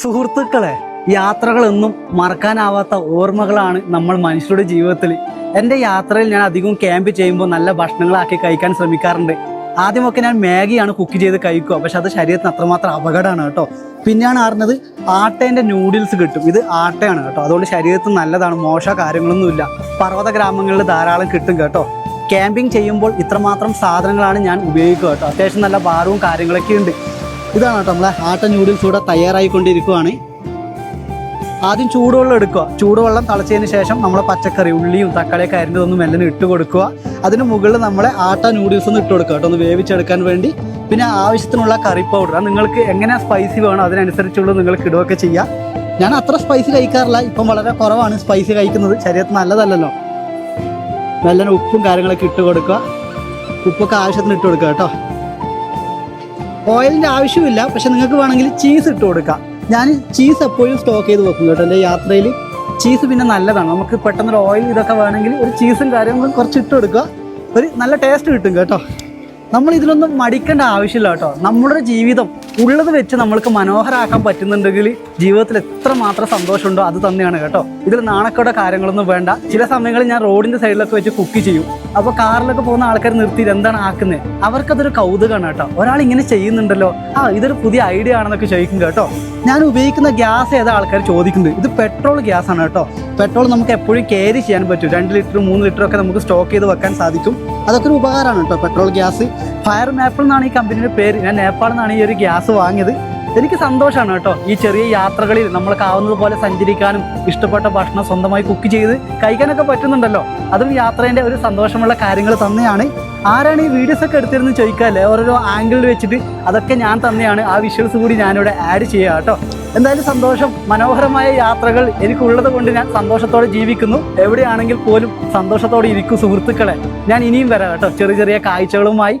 സുഹൃത്തുക്കളെ യാത്രകളൊന്നും മറക്കാനാവാത്ത ഓർമ്മകളാണ് നമ്മൾ മനുഷ്യരുടെ ജീവിതത്തിൽ എന്റെ യാത്രയിൽ ഞാൻ അധികവും ക്യാമ്പ് ചെയ്യുമ്പോൾ നല്ല ഭക്ഷണങ്ങളാക്കി കഴിക്കാൻ ശ്രമിക്കാറുണ്ട്. ആദ്യമൊക്കെ ഞാൻ മാഗിയാണ് കുക്ക് ചെയ്ത് കഴിക്കുക. പക്ഷെ അത് ശരീരത്തിന് അത്രമാത്രം അപകടമാണ് കേട്ടോ. പിന്നെയാണ് അറിഞ്ഞത് ആട്ടേന്റെ നൂഡിൽസ് കിട്ടും. ഇത് ആട്ടയാണ് കേട്ടോ. അതുകൊണ്ട് ശരീരത്തിന് നല്ലതാണ്. മോശ കാര്യങ്ങളൊന്നുമില്ല. പർവത ഗ്രാമങ്ങളിൽ ധാരാളം കിട്ടും കേട്ടോ. ക്യാമ്പിംഗ് ചെയ്യുമ്പോൾ ഇത്രമാത്രം സാധനങ്ങളാണ് ഞാൻ ഉപയോഗിക്കുക കേട്ടോ. അത്യാവശ്യം നല്ല ഭാരവും കാര്യങ്ങളൊക്കെ ഉണ്ട്. ഇതാണ് കേട്ടോ നമ്മളെ ആട്ട നൂഡിൽസ് ഇവിടെ തയ്യാറായിക്കൊണ്ടിരിക്കുവാണ്. ആദ്യം ചൂടുവെള്ളം എടുക്കുക. ചൂടുവെള്ളം തിളച്ചതിന് ശേഷം നമ്മൾ പച്ചക്കറി ഉള്ളിയും തക്കാളിയൊക്കെ അരിഞ്ഞതൊന്നും എല്ലാം ഇട്ട് കൊടുക്കുക. അതിന് മുകളിൽ നമ്മളെ ആട്ട നൂഡിൽസ് ഒന്ന് ഇട്ട് കൊടുക്കുക കേട്ടോ. ഒന്ന് വേവിച്ചെടുക്കാൻ വേണ്ടി. പിന്നെ ആവശ്യത്തിനുള്ള കറി പൗഡർ നിങ്ങൾക്ക് എങ്ങനെ സ്പൈസി വേണം അതിനനുസരിച്ചുള്ള നിങ്ങൾക്ക് ഇടുകയൊക്കെ ചെയ്യാം. ഞാൻ അത്ര സ്പൈസി കഴിക്കാറില്ല. ഇപ്പം വളരെ കുറവാണ് സ്പൈസി കഴിക്കുന്നത്. ശരീരത്തിന് നല്ലതല്ലല്ലോ. നല്ല ഉപ്പും കാര്യങ്ങളൊക്കെ ഇട്ട് കൊടുക്കുക. ഉപ്പൊക്കെ ആവശ്യത്തിന് ഇട്ട് കൊടുക്കുക കേട്ടോ. ഓയിലിന്റെ ആവശ്യമില്ല പക്ഷെ നിങ്ങൾക്ക് വേണമെങ്കിൽ ചീസ് ഇട്ട് കൊടുക്കാം. ഞാൻ ചീസ് എപ്പോഴും സ്റ്റോക്ക് ചെയ്ത് വെക്കും കേട്ടോ എന്റെ യാത്രയിൽ. ചീസ് പിന്നെ നല്ലതാണ്. നമുക്ക് പെട്ടെന്നൊരു ഓയിൽ ഇതൊക്കെ വേണമെങ്കിൽ ഒരു ചീസും കാര്യങ്ങളും കുറച്ച് ഇട്ട് കൊടുക്കുക. ഒരു നല്ല ടേസ്റ്റ് കിട്ടും കേട്ടോ. നമ്മൾ ഇതിലൊന്നും മടിക്കേണ്ട ആവശ്യമില്ല കേട്ടോ. നമ്മുടെ ജീവിതം ഉള്ളത് വെച്ച് നമ്മൾക്ക് മനോഹരമാക്കാൻ പറ്റുന്നുണ്ടെങ്കിൽ ജീവിതത്തിൽ എത്ര മാത്രം സന്തോഷമുണ്ടോ അത് തന്നെയാണ് കേട്ടോ. ഇതിൽ നാണക്കോടെ കാര്യങ്ങളൊന്നും വേണ്ട. ചില സമയങ്ങളിൽ ഞാൻ റോഡിന്റെ സൈഡിലൊക്കെ വെച്ച് കുക്ക് ചെയ്യും. അപ്പോൾ കാറിലൊക്കെ പോകുന്ന ആൾക്കാർ നിർത്തി എന്താണ് ആക്കുന്നത് അവർക്കതൊരു കൗതുകമാണ് കേട്ടോ. ഒരാൾ ഇങ്ങനെ ചെയ്യുന്നുണ്ടല്ലോ. ആ ഇതൊരു പുതിയ ഐഡിയ ആണെന്നൊക്കെ ചോദിക്കും കേട്ടോ. ഞാൻ ഉപയോഗിക്കുന്ന ഗ്യാസ് ഏതാ ആൾക്കാർ ചോദിക്കുന്നത്? ഇത് പെട്രോൾ ഗ്യാസ് ആണ് കേട്ടോ. പെട്രോൾ നമുക്ക് എപ്പോഴും ക്യാരി ചെയ്യാൻ പറ്റും. രണ്ട് ലിറ്റർ മൂന്ന് ലിറ്റർ ഒക്കെ നമുക്ക് സ്റ്റോക്ക് ചെയ്ത് വെക്കാൻ സാധിക്കും. അതൊക്കെ ഒരു ഉപകാരമാണ് കേട്ടോ പെട്രോൾ ഗ്യാസ്. ഫയർ മാപ്പിൾ എന്നാണ് ഈ കമ്പനിയുടെ പേര്. ഞാൻ നേപ്പാളിൽ നിന്നാണ് ഈ ഒരു ഗ്യാസ് വാങ്ങിയത്. എനിക്ക് സന്തോഷമാണ് കേട്ടോ. ഈ ചെറിയ യാത്രകളിൽ നമ്മൾക്ക് ആവുന്നത് പോലെ സഞ്ചരിക്കാനും ഇഷ്ടപ്പെട്ട ഭക്ഷണം സ്വന്തമായി കുക്ക് ചെയ്ത് കഴിക്കാനൊക്കെ പറ്റുന്നുണ്ടല്ലോ. അതും യാത്രേന്റെ ഒരു സന്തോഷമുള്ള കാര്യങ്ങൾ തന്നെയാണ്. ആരാണ് ഈ വീഡിയോസ് ഒക്കെ എടുത്തിരുന്ന് ചോദിക്കാല്ലേ ഓരോരോ ആംഗിളിൽ വെച്ചിട്ട് അതൊക്കെ ഞാൻ തന്നെയാണ്. ആ വിഷ്വൽസ് കൂടി ഞാനിവിടെ ആഡ് ചെയ്യുക കേട്ടോ. എന്തായാലും സന്തോഷം മനോഹരമായ യാത്രകൾ എനിക്കുള്ളത് കൊണ്ട് ഞാൻ സന്തോഷത്തോടെ ജീവിക്കുന്നു. എവിടെയാണെങ്കിൽ പോലും സന്തോഷത്തോടെ ഇരിക്കും സുഹൃത്തുക്കളെ. ഞാൻ ഇനിയും വരാം കേട്ടോ. ചെറിയ ചെറിയ കാഴ്ചകളുമായി.